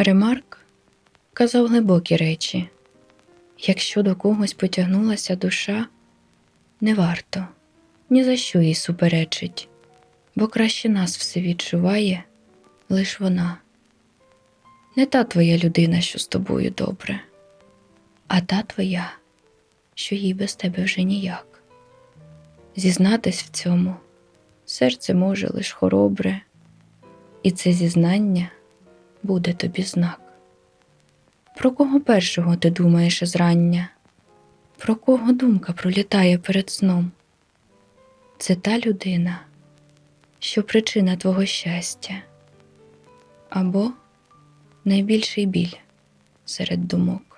Ремарк казав глибокі речі. Якщо до когось потягнулася душа, не варто ні за що їй суперечить, бо краще нас все відчуває лиш вона. Не та твоя людина, що з тобою добре, а та твоя, що їй без тебе вже ніяк. Зізнатись в цьому серце може лиш хоробре, і це зізнання буде тобі знак. Про кого першого ти думаєш зрання? Про кого думка пролітає перед сном? Це та людина, що причина твого щастя, або найбільший біль серед думок.